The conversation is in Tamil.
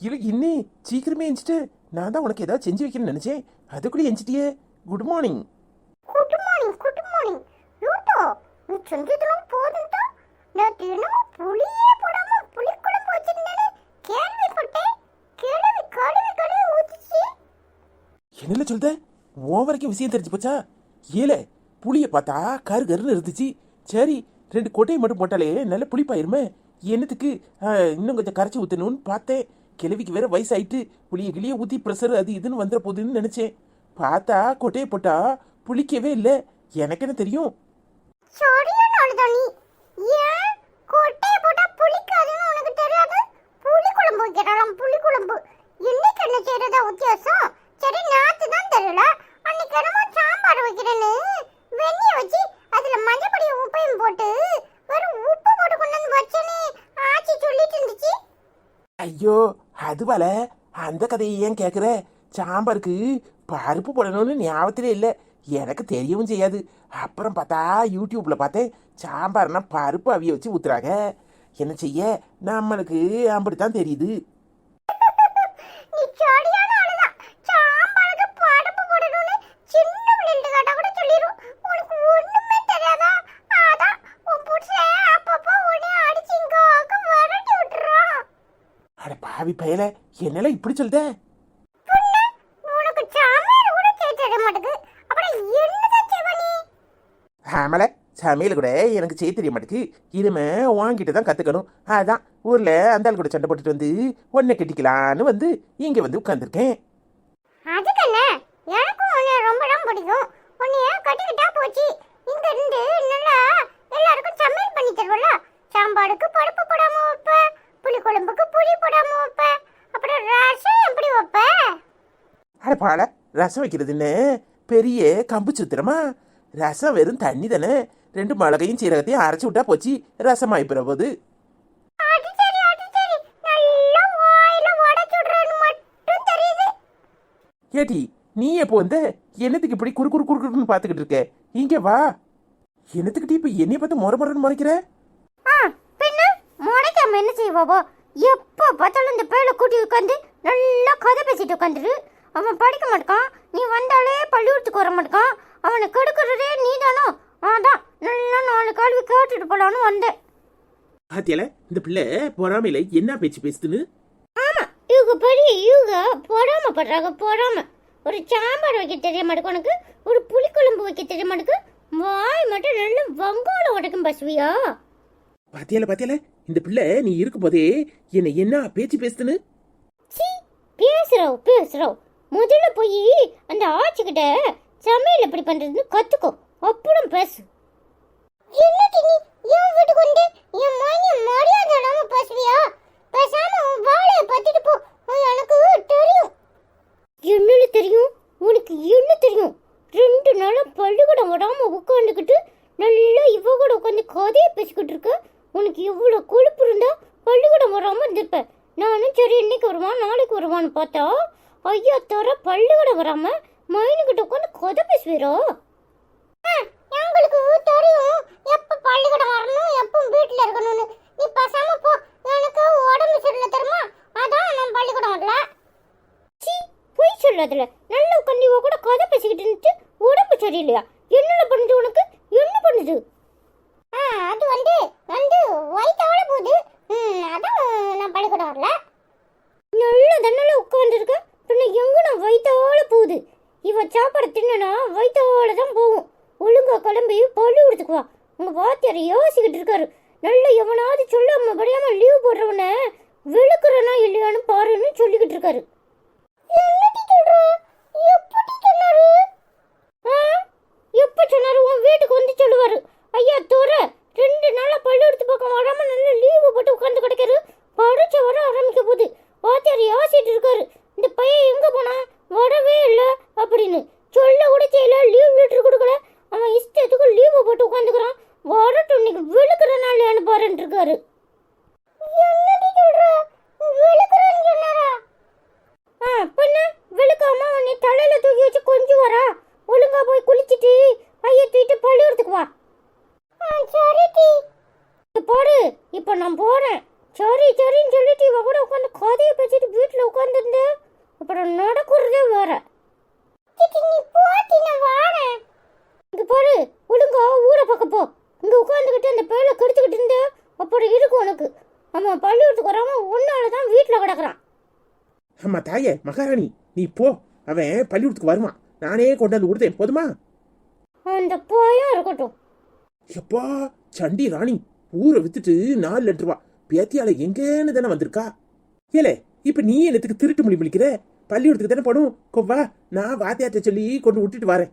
இல்லை இன்னி சீக்கிரமே எஞ்சிட்டு நான் தான் உனக்கு ஏதாவது செஞ்சு வைக்கணும்னு நினைச்சேன். அதுக்குள்ளே எஞ்சிட்டியே good morning good morning good morning லூட்டோ நீ செஞ்சதெல்லாம் போதும்டா. நான் தினமும் புளியே போடாம புளிக்குழம்பு வச்சிருந்தேன்னு கேள்விப்பட்டேன். கிழவி கழுவி கழுவி ஊத்திச்சு. என்னல சொல்லுத உன் வரைக்கும் விஷயம் தெரிஞ்சு போச்சா? ஏலே புளியை பார்த்தா கரு கருன்னு இருந்துச்சு. சரி ரெண்டு கொட்டையை மட்டும் போட்டாலே நல்ல புளிப்பாயிருமே. என்னத்துக்கு இன்னும் கொஞ்சம் கரைச்சி ஊற்றணும்னு பார்த்தேன். கிழவிக்கு வேற வயசாயிட்டு புளியை கிளியை ஊற்றி ப்ரெஷர் அது இதுன்னு வந்துட போகுதுன்னு நினச்சேன். பார்த்தா கொட்டையை போட்டா புளிக்கவே இல்லை. எனக்கு என்ன தெரியும்? ஐயோ அதுபோல அந்த கதையை ஏன் கேட்குற சாம்பாருக்கு பருப்பு போடணும்னு ஞாபகத்திலே இல்லை. எனக்கு தெரியவும் செய்யாது. அப்புறம் பார்த்தா யூடியூப்பில் பார்த்தேன் சாம்பார்னா பருப்பு அவிய வச்சு ஊத்துறாங்க. என்ன செய்ய? நம்மளுக்கு அப்படித்தான் தெரியுது. அட பாவி பயல என்னெல்லாம் இப்படி சொல்லுத மாட்டேங்குது ஆமல சமையல் கூட எனக்கு செய்ய தெரிய மாட்டேக்கு. இனிமே வாங்கிட்டு தான் கற்றுக்கணும் அதான் ஊரில் அந்த ஆள் கூட சண்டை போட்டுட்டு வந்து ஒன்றை கட்டிக்கலான்னு வந்து இங்கே வந்து உட்காந்துருக்கேன் அதுக்கு என்ன எனக்கும் உன்னை ரொம்ப ரொம்ப பிடிக்கும். உன்னைய கட்டிக்கிட்டா போச்சு? இங்க இருந்து நல்லா எல்லாருக்கும் சமையல் பண்ணி தருவல சாம்பாருக்கு பருப்பு போடாம வைப்ப புளி குழம்புக்கு புளி போடாம வைப்ப அப்புறம் ரசம் எப்படி வைப்ப அட பாட ரசம் வைக்கிறதுன்னு பெரிய கம்பு சுத்திரமா? ரசம் வெறும் தண்ணி தானே? ரெண்டு மிளகையும் சீரகத்தையும் அரைச்சி விட்டா போச்சு ரசம் ஆயிப்புற போது. ஏடி நீ எப்போ வந்த? என்னத்துக்கு இப்படி குறு குறு குறுக்குன்னு பார்த்துக்கிட்டு இருக்க? இங்கே வா. என்னத்துக்கிட்ட இப்போ என்னைய பார்த்து முறை முறைன்னு முறைக்கிற? ஆ பின்ன? முடைக்காம என்ன செய்வாவோ எப்போ பார்த்தாலும் இந்த பேரை கூட்டி உட்காந்து நல்லா கதை பேசிட்டு உட்காந்துரு அவன் படிக்க மாட்டான். நீ வந்தாலே பள்ளிக்கூடத்துக்கு வர மாட்டான். அவனை கெடுக்கிறதே நீ தானோ அதான் நல்லா நாலு கேள்வி கேட்டுட்டு போலான்னு வந்தேன். பாத்தியால இந்த பிள்ளை பொறாமையில என்ன பேச்சு பேசுதுன்னு? ஆமா இவங்க பெரிய இவங்க பொறாம படுறாங்க பொறாம. ஒரு சாம்பார் வைக்க தெரிய மாட்டேங்க உனக்கு ஒரு புளிக்குழம்பு வைக்க தெரிய மாட்டேங்க வாய் மட்டும் நல்ல வங்காள உடைக்கும் பசுவியா? பாத்தியால பாத்தியால இந்த பிள்ளை நீ இருக்கும் போதே என்ன என்ன பேச்சு பேசுதுன்னு? பேசுறோம் பேசுறோம் முதல்ல போய் அந்த ஆச்சிக்கிட்ட சமையல் எப்படி பண்றதுன்னு கத்துக்கோ. அப்புறம் பேசு. என்னடி நீ என் வீட்டுக்கு வந்து? என் மணி மரியாதை இல்லாம பேசுவியா? பேசாம உன் வாழைய பத்திட்டு போ. எனக்கு தெரியும். என்னன்னு தெரியும்? உனக்கு என்ன தெரியும்? ரெண்டு நாளா பள்ளிக்கூடம் விடாம உட்காந்துக்கிட்டு நல்லா இவ கூட உட்காந்து கதையை பேசிக்கிட்டு இருக்க. உனக்கு எவ்வளோ கொழுப்பு இருந்தா பள்ளிக்கூடம் வராம இருந்திருப்ப. நானும் சரி இன்னைக்கு வருவான் நாளைக்கு வருவான்னு பார்த்தா ஐயா தர பள்ளிக்கூடம் வராம மைனுக்கிட்ட உட்காந்து கதை பேசுவீரோ? எங்களுக்கு தெரியும். எப்ப பள்ளிக்கூடம் வரணும் எப்ப வீட்டுல இருக்கணும்னு. நீ பேசாம போ. எனக்கு உடம்பு சரியில்லை தெரியுமா? அதான் நான் பள்ளிக்கூடம் வரல. சீ பொய் சொல்றதுல. நல்ல உட்காந்து இவ கூட கதை பேசிக்கிட்டு இருந்துச்சு உடம்பு சரியில்லையா? என்னென்ன பண்ணுது உனக்கு? என்ன பண்ணுது? அது வந்து வந்து வயிற்றோட போகுது. அதான் நான் பள்ளிக்கூடம் வரல. நல்ல தன்னால உட்காந்துருக்கேன் பின்ன எங்க நான் போகுது? இவ சாப்பாடு தின்னா வயிற்றோட தான் போகும். ஒழுங்கா கிளம்பி பள்ளிக்கூடத்துக்கு வா. உங்க வாத்தியார் யோசிக்கிட்டு இருக்காரு. நல்ல எவனாவது சொல்லாம படியாம லீவ் போடுறவன விழுக்குறனா இல்லையான்னு பாருன்னு சொல்லிக்கிட்டு இருக்காரு. என்னடி சொல்ற? எப்ப சொன்னாரு? உன் வீட்டுக்கு வந்து சொல்லுவாரு. ஐயா தோற. ரெண்டு நாளா பள்ளிக்கூடத்து பக்கம் வராம நல்ல லீவு போட்டு உட்காந்து கிடக்காரு. பரீட்சை வர ஆரம்பிக்க போகுது. வாத்தியார் யோசிச்சுட்டு இருக்காரு. இந்த பையன் எங்கே போனா? வரவே இல்லை அப்படின்னு. சொல்ல கூட செய்யல லீவ் லெட்டர் கொடுக்கல. அவன் இஷ்டத்துக்கு லீவு போட்டு உட்காந்துக்கிறான். வரட்டும் இன்னைக்கு விழுக்கிற நாள் அனுப்பாருன்னு இருக்காரு. என்னடி ஆ பண்ண விழுக்காம உன்னை தலையில தூக்கி வச்சு கொஞ்சம் வரா ஒழுங்கா போய் குளிச்சிட்டு பைய தூக்கிட்டு பள்ளிக்கூடத்துக்கு வா. சரி டி. போடு இப்போ நான் போறேன். சரி சரின்னு சொல்லிட்டு இவ கூட உட்காந்து கதையை பேசிட்டு வீட்டுல அப்புறம் நடக்கிறதே வேற. நீ போத்தி நான் வாரேன். இங்க பாரு ஒழுங்கா ஊரை பக்கம் போ. இங்க உட்காந்துக்கிட்டு அந்த பேல கெடுத்துக்கிட்டு இருந்த அப்படி இருக்கும் உனக்கு. அவன் பள்ளிக்கூடத்துக்கு வராம உன்னால தான் வீட்டில் கிடக்குறான். ஆமா தாயே மகாராணி. நீ போ. அவன் பள்ளிக்கூடத்துக்கு வருவான். நானே கொண்டாந்து கொடுத்தேன். போதுமா? அந்த போயும் இருக்கட்டும். எப்பா சண்டி ராணி. ஊரை வித்துட்டு நாலு லட்ச ரூபா. பேத்தியால எங்கேன்னு தானே வந்திருக்கா? ஏலே இப்ப நீ என்னத்துக்கு திருட்டு மொழி முடிக்கிற பள்ளிக்கூடத்துக்கு தானே படும் கொவ்வா நான் வாத்தியாத்த சொல்லி கொண்டு விட்டுட்டு வரேன்.